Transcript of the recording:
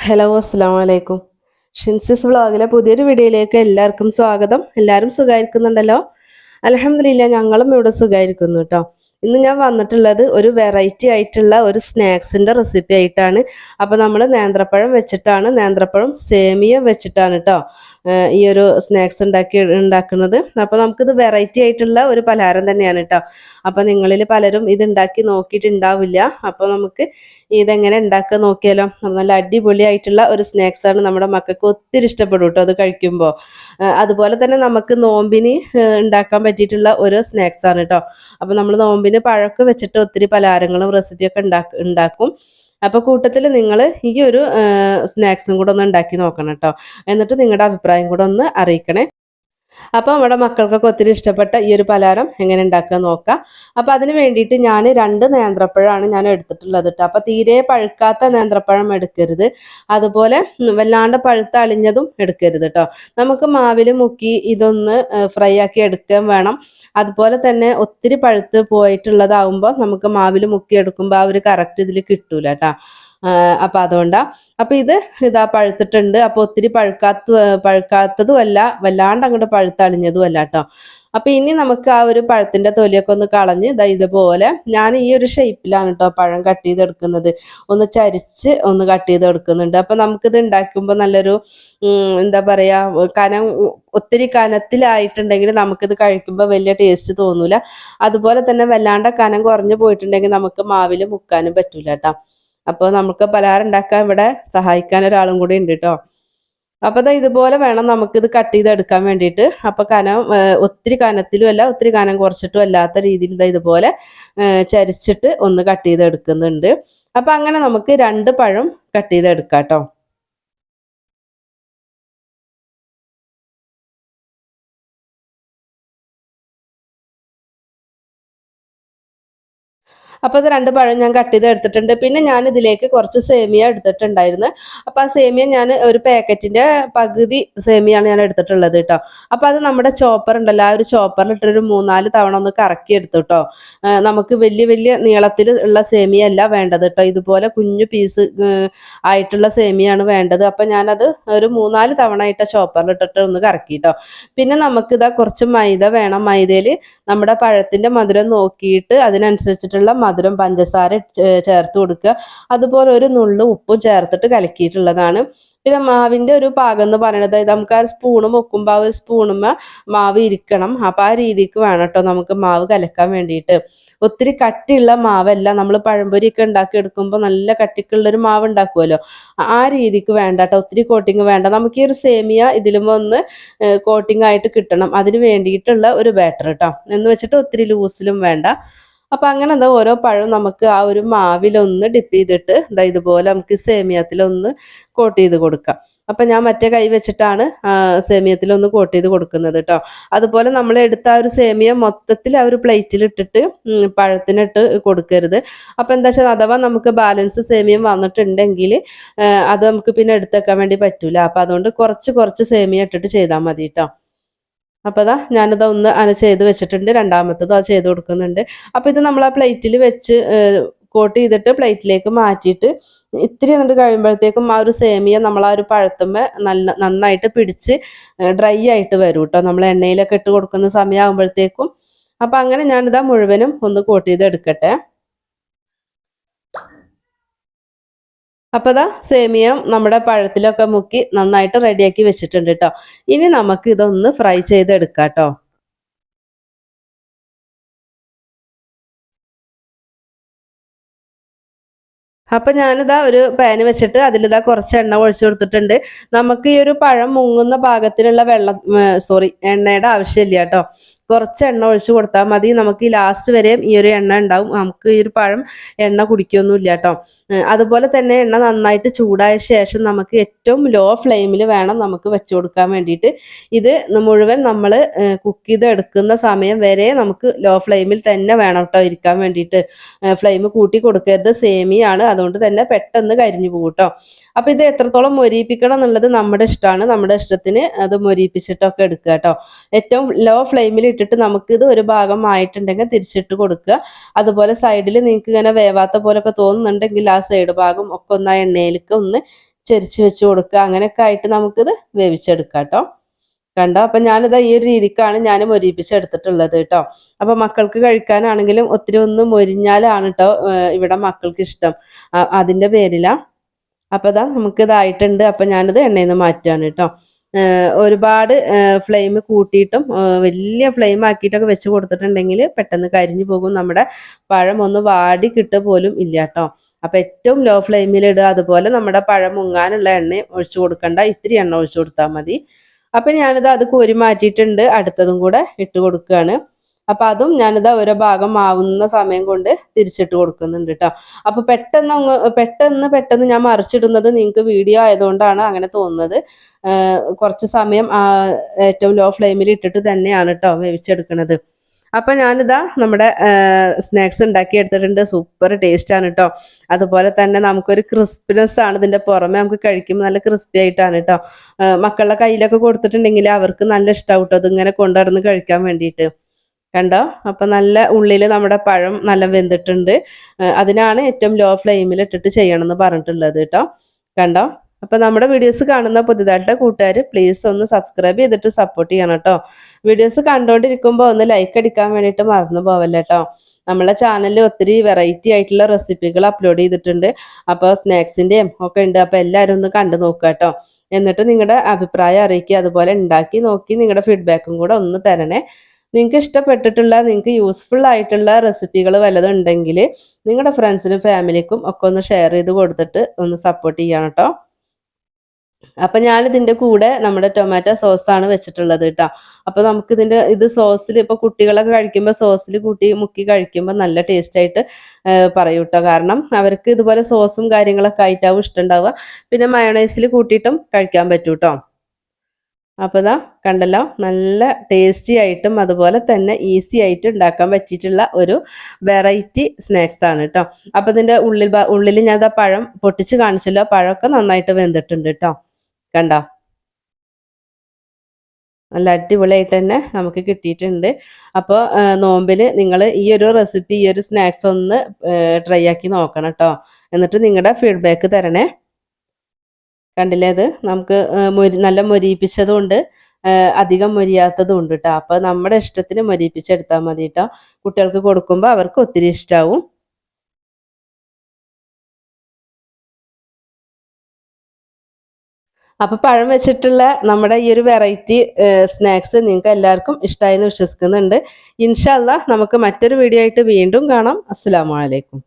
Hello അസ്സാം വലൈക്കും ഷിൻസിസ് വ്ളോഗിലെ പുതിയൊരു വീഡിയോയിലേക്ക് എല്ലാവർക്കും സ്വാഗതം. എല്ലാവരും സുഖമായിരിക്കുന്നുണ്ടല്ലോ അലഹമില്ല ഞങ്ങളും ഇവിടെ സുഖമായിരിക്കുന്നു കേട്ടോ. ഇന്ന് ഞാൻ വന്നിട്ടുള്ളത് ഒരു വെറൈറ്റി ആയിട്ടുള്ള ഒരു സ്നാക്സിന്റെ റെസിപ്പി ആയിട്ടാണ്. അപ്പോൾ നമ്മൾ നേന്ത്രപ്പഴം വെച്ചിട്ടാണ്. നേന്ത്രപ്പഴം സേമിയ വെച്ചിട്ടാണ് കേട്ടോ. ഈ ഒരു സ്നാക്സ് ഉണ്ടാക്കി ഉണ്ടാക്കുന്നത്. അപ്പോൾ നമുക്കിത് വെറൈറ്റി ആയിട്ടുള്ള ഒരു പലഹാരം തന്നെയാണ് കേട്ടോ അപ്പോൾ നിങ്ങളിൽ പലരും ഇത് ഉണ്ടാക്കി നോക്കിയിട്ടുണ്ടാവില്ല. അപ്പോൾ നമുക്ക് ഇതെങ്ങനെ ഉണ്ടാക്കുക നോക്കിയാലോ? നല്ല അടിപൊളിയായിട്ടുള്ള ഒരു സ്നാക്സ് ആണ് നമ്മുടെ മക്കൾക്ക് ഒത്തിരി ഇഷ്ടപ്പെടും കേട്ടോ അത് കഴിക്കുമ്പോൾ അതുപോലെ തന്നെ നമുക്ക് നോമ്പിന് ഉണ്ടാക്കാൻ പറ്റിയിട്ടുള്ള ഒരു സ്നാക്സ് ആണ് കേട്ടോ അപ്പോൾ നമ്മൾ നോമ്പിന് പഴമൊക്കെ വെച്ചിട്ട് ഒത്തിരി പലഹാരങ്ങളും റെസിപ്പിയൊക്കെ ഉണ്ടാക്കും ഉണ്ടാക്കും. അപ്പോൾ കൂട്ടത്തിൽ നിങ്ങൾ ഈ ഒരു സ്നാക്സും കൂടെ ഒന്ന് ഉണ്ടാക്കി നോക്കണം കേട്ടോ എന്നിട്ട് നിങ്ങളുടെ അഭിപ്രായം കൂടെ ഒന്ന് അറിയിക്കണേ. അപ്പോൾ നമ്മുടെ മക്കൾക്കൊക്കെ ഒത്തിരി ഇഷ്ടപ്പെട്ട ഈ ഒരു പലഹാരം എങ്ങനെ ഉണ്ടാക്കുക നോക്കാം. അപ്പോൾ അതിന് വേണ്ടിയിട്ട് ഞാൻ രണ്ട് നേന്ത്രപ്പഴമാണ് ഞാൻ എടുത്തിട്ടുള്ളത് കേട്ടോ. അപ്പോൾ തീരെ പഴുക്കാത്ത നേന്ത്രപ്പഴം എടുക്കരുത്. അതുപോലെ വല്ലാണ്ട് പഴുത്ത അളിഞ്ഞതും എടുക്കരുത് കേട്ടോ. നമുക്ക് മാവിൽ മുക്കി ഇതൊന്ന് ഫ്രൈ ആക്കി എടുക്കുകയും വേണം. അതുപോലെ തന്നെ ഒത്തിരി പഴുത്ത് പോയിട്ടുള്ളതാവുമ്പോൾ നമുക്ക് മാവിൽ മുക്കി എടുക്കുമ്പോൾ ആ ഒരു കറക്റ്റ് ഇതിൽ കിട്ടൂല കേട്ടോ. അപ്പൊ അതുകൊണ്ടാ. അപ്പൊ ഇത് ഇതാ പഴുത്തിട്ടുണ്ട്. അപ്പൊ ഒത്തിരി പഴുക്കാത്ത പഴുക്കാത്തതും അല്ല വല്ലാണ്ട് അങ്ങോട്ട് പഴുത്തണിഞ്ഞതും അല്ല കേട്ടോ അപ്പൊ ഇനി നമുക്ക് ആ ഒരു പഴത്തിന്റെ തൊലിയൊക്കെ ഒന്ന് കളഞ്ഞ് ഇതാ ഇതുപോലെ ഞാൻ ഈ ഒരു ഷേപ്പിലാണ് കേട്ടോ പഴം കട്ട് ചെയ്തെടുക്കുന്നത്. ഒന്ന് ചരിച്ച് ഒന്ന് കട്ട് ചെയ്തെടുക്കുന്നുണ്ട്. അപ്പൊ നമുക്കിത് ഉണ്ടാക്കുമ്പോൾ നല്ലൊരു എന്താ പറയാ കനം ഒത്തിരി കനത്തിലായിട്ടുണ്ടെങ്കിൽ നമുക്കിത് കഴിക്കുമ്പോൾ വലിയ ടേസ്റ്റ് തോന്നൂല. അതുപോലെ തന്നെ വല്ലാണ്ട് കനം കുറഞ്ഞു പോയിട്ടുണ്ടെങ്കിൽ നമുക്ക് മാവിൽ മുക്കാനും പറ്റൂല കേട്ടോ അപ്പോൾ നമുക്ക് പലഹാരം ഉണ്ടാക്കാൻ ഇവിടെ സഹായിക്കാൻ ഒരാളും കൂടി ഉണ്ട് കേട്ടോ അപ്പോൾ ഇതാ ഇതുപോലെ വേണം നമുക്ക് ഇത് കട്ട് ചെയ്തെടുക്കാൻ വേണ്ടിയിട്ട്. അപ്പോൾ കനം ഒത്തിരി കനത്തിലും അല്ല ഒത്തിരി കനം കുറച്ചിട്ടും അല്ലാത്ത രീതിയിൽ ഇതാ ഇതുപോലെ ചരിച്ചിട്ട് ഒന്ന് കട്ട് ചെയ്തെടുക്കുന്നുണ്ട്. അപ്പോൾ അങ്ങനെ നമുക്ക് രണ്ട് പഴം കട്ട് ചെയ്തെടുക്കാം കേട്ടോ അപ്പോൾ അത് രണ്ട് പഴം ഞാൻ കട്ട് ചെയ്ത് എടുത്തിട്ടുണ്ട്. പിന്നെ ഞാൻ ഇതിലേക്ക് കുറച്ച് സേമിയ എടുത്തിട്ടുണ്ടായിരുന്നു. അപ്പോൾ ആ സേമിയ ഞാൻ ഒരു പാക്കറ്റിന്റെ പകുതി സേമിയാണ് ഞാൻ എടുത്തിട്ടുള്ളത് കേട്ടോ. അപ്പോൾ അത് നമ്മുടെ ചോപ്പർ ഉണ്ടല്ലോ ആ ഒരു ചോപ്പറിൽ ഇട്ടൊരു മൂന്നാൽ തവണ ഒന്ന് കറക്കി എടുത്തു കേട്ടോ. നമുക്ക് വലിയ വലിയ നീളത്തിൽ ഉള്ള സേമിയ അല്ല വേണ്ടത് കേട്ടോ. ഇതുപോലെ കുഞ്ഞു പീസ് ആയിട്ടുള്ള സേമിയാണ് വേണ്ടത്. അപ്പം ഞാനത് ഒരു മൂന്നാൽ തവണ ഇട്ട ചോപ്പറിൽ ഇട്ടിട്ട് ഒന്ന് കറക്കി കേട്ടോ. പിന്നെ നമുക്കിതാ കുറച്ച് മൈദ വേണം. മൈദയിൽ നമ്മുടെ പഴത്തിന്റെ മധുരം നോക്കിയിട്ട് അതിനനുസരിച്ചിട്ടുള്ള മധുരം പഞ്ചസാര ചേർത്ത് കൊടുക്കുക. അതുപോലെ ഒരു നുള്ളു ഉപ്പും ചേർത്തിട്ട് കലക്കിയിട്ടുള്ളതാണ്. പിന്നെ മാവിന്റെ ഒരു പാകം എന്ന് പറയുന്നത് നമുക്ക് ആ സ്പൂണ് മുക്കുമ്പോൾ ആ ഒരു സ്പൂണും മാവ് ഇരിക്കണം. അപ്പം ആ രീതിക്ക് വേണം കേട്ടോ നമുക്ക് മാവ് കലക്കാൻ വേണ്ടിയിട്ട്. ഒത്തിരി കട്ടിയുള്ള മാവല്ല. നമ്മൾ പഴംപൊരിയൊക്കെ ഉണ്ടാക്കി എടുക്കുമ്പോൾ നല്ല കട്ടിക്കുള്ളൊരു മാവ് ഉണ്ടാക്കുമല്ലോ. ആ രീതിക്ക് വേണ്ട കേട്ടോ. ഒത്തിരി കോട്ടിങ് വേണ്ട. നമുക്ക് ഈ ഒരു സേമിയ ഇതിലും ഒന്ന് കോട്ടിങ് ആയിട്ട് കിട്ടണം. അതിന് വേണ്ടിയിട്ടുള്ള ഒരു ബാറ്റർ കേട്ടോ. എന്ന് വെച്ചിട്ട് ഒത്തിരി ലൂസിലും വേണ്ട. അപ്പം അങ്ങനെ എന്താ ഓരോ പഴം നമുക്ക് ആ ഒരു മാവിലൊന്ന് ഡിപ്പ് ചെയ്തിട്ട് എന്താ ഇതുപോലെ നമുക്ക് സേമിയത്തിലൊന്ന് കോട്ട് ചെയ്ത് കൊടുക്കാം. അപ്പം ഞാൻ മറ്റേ കൈ വെച്ചിട്ടാണ് സേമിയത്തിലൊന്ന് കോട്ട് ചെയ്ത് കൊടുക്കുന്നത് കേട്ടോ അതുപോലെ നമ്മൾ എടുത്ത ആ ഒരു സേമിയ മൊത്തത്തിൽ ആ ഒരു പ്ലേറ്റിൽ ഇട്ടിട്ട് പഴത്തിനിട്ട് കൊടുക്കരുത്. അപ്പം എന്താ വെച്ചാൽ അഥവാ നമുക്ക് ബാലൻസ് സേമിയം വന്നിട്ടുണ്ടെങ്കിൽ അത് നമുക്ക് പിന്നെ എടുത്തേക്കാൻ വേണ്ടി പറ്റൂല. അപ്പം അതുകൊണ്ട് കുറച്ച് കുറച്ച് സേമിയ ഇട്ടിട്ട് ചെയ്താൽ മതി കേട്ടോ അപ്പോൾ അതാ ഞാനത് ഒന്ന് അന ചെയ്ത് വെച്ചിട്ടുണ്ട് രണ്ടാമത്തത് അത് ചെയ്ത് കൊടുക്കുന്നുണ്ട്. അപ്പോൾ ഇത് നമ്മൾ ആ പ്ലേറ്റിൽ വെച്ച് കോട്ട് ചെയ്തിട്ട് പ്ലേറ്റിലേക്ക് മാറ്റിയിട്ട് ഇത്തിരി എന്നിട്ട് കഴിയുമ്പോഴത്തേക്കും ആ ഒരു സേമിയ നമ്മൾ ആ ഒരു പഴത്തുമ്പോൾ നല്ല നന്നായിട്ട് പിടിച്ച് ഡ്രൈ ആയിട്ട് വരും കേട്ടോ നമ്മൾ എണ്ണയിലൊക്കെ ഇട്ട് കൊടുക്കുന്ന സമയമാകുമ്പോഴത്തേക്കും അപ്പം അങ്ങനെ ഞാനിതാ മുഴുവനും ഒന്ന് കോട്ട് ചെയ്ത് എടുക്കട്ടെ അപ്പോൾ ഇതാ സേമിയം നമ്മുടെ പഴത്തിലൊക്കെ മുക്കി നന്നായിട്ട് റെഡിയാക്കി വെച്ചിട്ടുണ്ട് കേട്ടോ ഇനി നമുക്ക് ഇതൊന്ന് ഫ്രൈ ചെയ്തെടുക്കാം കേട്ടോ അപ്പം ഞാനിതാ ഒരു പാന് വെച്ചിട്ട് അതിലിതാ കുറച്ച് എണ്ണ ഒഴിച്ചു കൊടുത്തിട്ടുണ്ട്. നമുക്ക് ഈ ഒരു പഴം മുങ്ങുന്ന പാകത്തിലുള്ള വെള്ളം സോറി എണ്ണയുടെ ആവശ്യമില്ല കേട്ടോ കുറച്ച് എണ്ണ ഒഴിച്ച് കൊടുത്താൽ മതി. നമുക്ക് ഈ ലാസ്റ്റ് വരെയും ഈ ഒരു എണ്ണ ഉണ്ടാവും. നമുക്ക് ഈ ഒരു പഴം എണ്ണ കുടിക്കൊന്നുമില്ല കേട്ടോ. അതുപോലെ തന്നെ എണ്ണ നന്നായിട്ട് ചൂടായ ശേഷം നമുക്ക് ഏറ്റവും ലോ ഫ്ലെയിമിൽ വേണം നമുക്ക് വെച്ചു കൊടുക്കാൻ വേണ്ടിയിട്ട്. ഇത് മുഴുവൻ നമ്മൾ കുക്ക് ചെയ്ത് എടുക്കുന്ന സമയം വരെ നമുക്ക് ലോ ഫ്ലെയിമിൽ തന്നെ വേണം കേട്ടോ ഇരിക്കാൻ വേണ്ടിയിട്ട്. ഫ്ലെയിം കൂട്ടി കൊടുക്കരുത്. സേമിയാണ് അതുകൊണ്ട് തന്നെ പെട്ടെന്ന് കരിഞ്ഞു പോകും കേട്ടോ. അപ്പോൾ ഇത് എത്രത്തോളം മൊരിയിപ്പിക്കണം എന്നുള്ളത് നമ്മുടെ ഇഷ്ടമാണ് നമ്മുടെ ഇഷ്ടത്തിന് അത് മൊരിയിപ്പിച്ചിട്ടൊക്കെ എടുക്കുക കേട്ടോ. ഏറ്റവും ലോ ഫ്ലെയിമിൽ ഇട്ടിട്ട് നമുക്ക് ഇത് ഒരു ഭാഗം ആയിട്ടുണ്ടെങ്കിൽ തിരിച്ചിട്ട് കൊടുക്കുക. അതുപോലെ സൈഡിൽ നിങ്ങൾക്ക് ഇങ്ങനെ വേവാത്ത പോലൊക്കെ തോന്നുന്നുണ്ടെങ്കിൽ ആ സൈഡ് ഭാഗം ഒക്കെ ഒന്ന് ആ എണ്ണയിലേക്ക് ഒന്ന് ചെരിച്ച് വെച്ച് കൊടുക്കുക. അങ്ങനെയൊക്കെ ആയിട്ട് നമുക്കിത് വേവിച്ചെടുക്കാം കേട്ടോ. കണ്ടോ? അപ്പം ഞാനിത് ഈ ഒരു രീതിക്കാണ് ഞാൻ മൊരിപ്പിച്ചെടുത്തിട്ടുള്ളത് കേട്ടോ. അപ്പം മക്കൾക്ക് കഴിക്കാനാണെങ്കിലും ഒത്തിരി ഒന്ന് മൊരിഞ്ഞാലാണ് കേട്ടോ ഇവിടെ മക്കൾക്ക് ഇഷ്ടം. അതിന്റെ പേരിലാണ് അപ്പോൾ ഇതാ നമുക്കിതായിട്ടുണ്ട്. അപ്പം ഞാനിത് എണ്ണയിൽ നിന്ന് മാറ്റുകയാണ് കേട്ടോ ഒരുപാട് ഫ്ലെയിം കൂട്ടിയിട്ടും വലിയ ഫ്ലെയിം ആക്കിയിട്ടൊക്കെ വെച്ച് കൊടുത്തിട്ടുണ്ടെങ്കിൽ പെട്ടെന്ന് കരിഞ്ഞു പോകും. നമ്മുടെ പഴം ഒന്ന് വാടി കിട്ടുക പോലും ഇല്ല കേട്ടോ അപ്പം ഏറ്റവും ലോ ഫ്ലെയിമിൽ ഇടുക. അതുപോലെ നമ്മുടെ പഴം മുങ്ങാനുള്ള എണ്ണ ഒഴിച്ചു കൊടുക്കണ്ട. ഇത്തിരി എണ്ണ ഒഴിച്ചു കൊടുത്താൽ മതി. അപ്പം ഞാനിത് അത് കോരി മാറ്റിയിട്ടുണ്ട്. അടുത്തതും കൂടെ ഇട്ട് കൊടുക്കുകയാണ് അപ്പം അതും ഞാനിതാ ഒരു ഭാഗം ആവുന്ന സമയം കൊണ്ട് തിരിച്ചിട്ട് കൊടുക്കുന്നുണ്ട് കേട്ടോ അപ്പോൾ പെട്ടെന്ന് പെട്ടെന്ന് പെട്ടെന്ന് ഞാൻ മറിച്ചിടുന്നത് നിങ്ങൾക്ക് വീഡിയോ ആയതുകൊണ്ടാണ് അങ്ങനെ തോന്നുന്നത്. കുറച്ച് സമയം ഏറ്റവും ലോ ഫ്ലെയിമിൽ ഇട്ടിട്ട് തന്നെയാണ് കേട്ടോ വേവിച്ചെടുക്കുന്നത് അപ്പം ഞാനിതാ നമ്മുടെ സ്നാക്സ് ഉണ്ടാക്കി എടുത്തിട്ടുണ്ട്. സൂപ്പർ ടേസ്റ്റ് ആണ് കേട്ടോ അതുപോലെ തന്നെ നമുക്കൊരു ക്രിസ്പിനെസ് ആണ് ഇതിന്റെ പുറമെ നമുക്ക് കഴിക്കുമ്പോൾ നല്ല ക്രിസ്പി ആയിട്ടാണ് കേട്ടോ മക്കളുടെ കയ്യിലൊക്കെ കൊടുത്തിട്ടുണ്ടെങ്കിൽ അവർക്ക് നല്ല ഇഷ്ടമാവും കേട്ടോ ഇതിങ്ങനെ കൊണ്ടുനടന്ന് കഴിക്കാൻ വേണ്ടിയിട്ട്. കണ്ടോ? അപ്പം നല്ല ഉള്ളിൽ നമ്മുടെ പഴം നല്ല വെന്തിട്ടുണ്ട്. അതിനാണ് ഏറ്റവും ലോ ഫ്ലെയിമിൽ ഇട്ടിട്ട് ചെയ്യണം എന്ന് പറഞ്ഞിട്ടുള്ളത് കേട്ടോ. കണ്ടോ? അപ്പം നമ്മുടെ വീഡിയോസ് കാണുന്ന പുതിയതായിട്ട് കൂട്ടുകാർ പ്ലീസ് ഒന്ന് സബ്സ്ക്രൈബ് ചെയ്തിട്ട് സപ്പോർട്ട് ചെയ്യണം കേട്ടോ. വീഡിയോസ് കണ്ടുകൊണ്ടിരിക്കുമ്പോൾ ഒന്ന് ലൈക്ക് അടിക്കാൻ വേണ്ടിയിട്ട് മറന്നു പോവല്ല കേട്ടോ. നമ്മളെ ചാനലിൽ ഒത്തിരി വെറൈറ്റി ആയിട്ടുള്ള റെസിപ്പികൾ അപ്ലോഡ് ചെയ്തിട്ടുണ്ട്. അപ്പോൾ സ്നാക്സിന്റെയും ഒക്കെ ഉണ്ട്. അപ്പോൾ എല്ലാവരും ഒന്ന് കണ്ടു നോക്കുക കേട്ടോ. എന്നിട്ട് നിങ്ങളുടെ അഭിപ്രായം അറിയിക്കുക. അതുപോലെ ഉണ്ടാക്കി നോക്കി നിങ്ങളുടെ ഫീഡ്ബാക്കും കൂടെ ഒന്ന് തരണേ. നിങ്ങൾക്ക് ഇഷ്ടപ്പെട്ടിട്ടുള്ള നിങ്ങൾക്ക് യൂസ്ഫുൾ ആയിട്ടുള്ള റെസിപ്പികൾ വല്ലതും ഉണ്ടെങ്കിൽ നിങ്ങളുടെ ഫ്രണ്ട്സിനും ഫാമിലിക്കും ഒക്കെ ഒന്ന് ഷെയർ ചെയ്ത് കൊടുത്തിട്ട് ഒന്ന് സപ്പോർട്ട് ചെയ്യണം കേട്ടോ ഞാൻ ഇതിന്റെ കൂടെ നമ്മുടെ ടൊമാറ്റോ ആണ് വെച്ചിട്ടുള്ളത് കേട്ടോ അപ്പോൾ നമുക്ക് ഇതിന്റെ ഇത് സോസിൽ ഇപ്പോൾ കുട്ടികളൊക്കെ കഴിക്കുമ്പോൾ സോസിൽ കൂട്ടി മുക്കി കഴിക്കുമ്പോൾ നല്ല ടേസ്റ്റ് ആയിട്ട് പറയും കേട്ടോ കാരണം അവർക്ക് ഇതുപോലെ സോസും കാര്യങ്ങളൊക്കെ ആയിട്ടാവും ഇഷ്ടമുണ്ടാവുക പിന്നെ മയോണൈസിൽ കൂട്ടിയിട്ടും കഴിക്കാൻ പറ്റൂട്ടോ അപ്പോൾ ഇതാ കണ്ടല്ലോ നല്ല ടേസ്റ്റി ആയിട്ടും അതുപോലെ തന്നെ ഈസി ആയിട്ട് ഉണ്ടാക്കാൻ പറ്റിയിട്ടുള്ള ഒരു വെറൈറ്റി സ്നാക്സ് ആണ് കേട്ടോ അപ്പോൾ ഇതിന്റെ ഉള്ളിൽ ഉള്ളിൽ ഞാൻ ഇതാ പഴം പൊട്ടിച്ച് കാണിച്ചല്ലോ പഴമൊക്കെ നന്നായിട്ട് വെന്തിട്ടുണ്ട് കേട്ടോ കണ്ടോ? നല്ല അടിപൊളിയായിട്ട് തന്നെ നമുക്ക് കിട്ടിയിട്ടുണ്ട്. അപ്പോൾ നോമ്പിൽ നിങ്ങൾ ഈ ഒരു റെസിപ്പി ഈ ഒരു സ്നാക്സ് ഒന്ന് ട്രൈ ആക്കി നോക്കണം കേട്ടോ എന്നിട്ട് നിങ്ങളുടെ ഫീഡ്ബാക്ക് തരണേ. കണ്ടില്ലേ അത്? നമുക്ക് മൊരി നല്ല മൊരിയിപ്പിച്ചതും ഉണ്ട് ആ, അധികം മൊരിയാത്തതും ഉണ്ട് കേട്ടോ അപ്പം നമ്മുടെ ഇഷ്ടത്തിന് മൊരിയിപ്പിച്ചെടുത്താൽ മതി കേട്ടോ കുട്ടികൾക്ക് കൊടുക്കുമ്പോൾ അവർക്ക് ഒത്തിരി ഇഷ്ടാവും. അപ്പൊ പഴം വെച്ചിട്ടുള്ള നമ്മുടെ ഈ ഒരു വെറൈറ്റി സ്നാക്സ് നിങ്ങൾക്ക് എല്ലാവർക്കും ഇഷ്ടമായി എന്ന് വിശ്വസിക്കുന്നുണ്ട് ഇൻഷാല്ല നമുക്ക് മറ്റൊരു വീഡിയോ ആയിട്ട് വീണ്ടും കാണാം. അസ്സാം അലൈക്കും.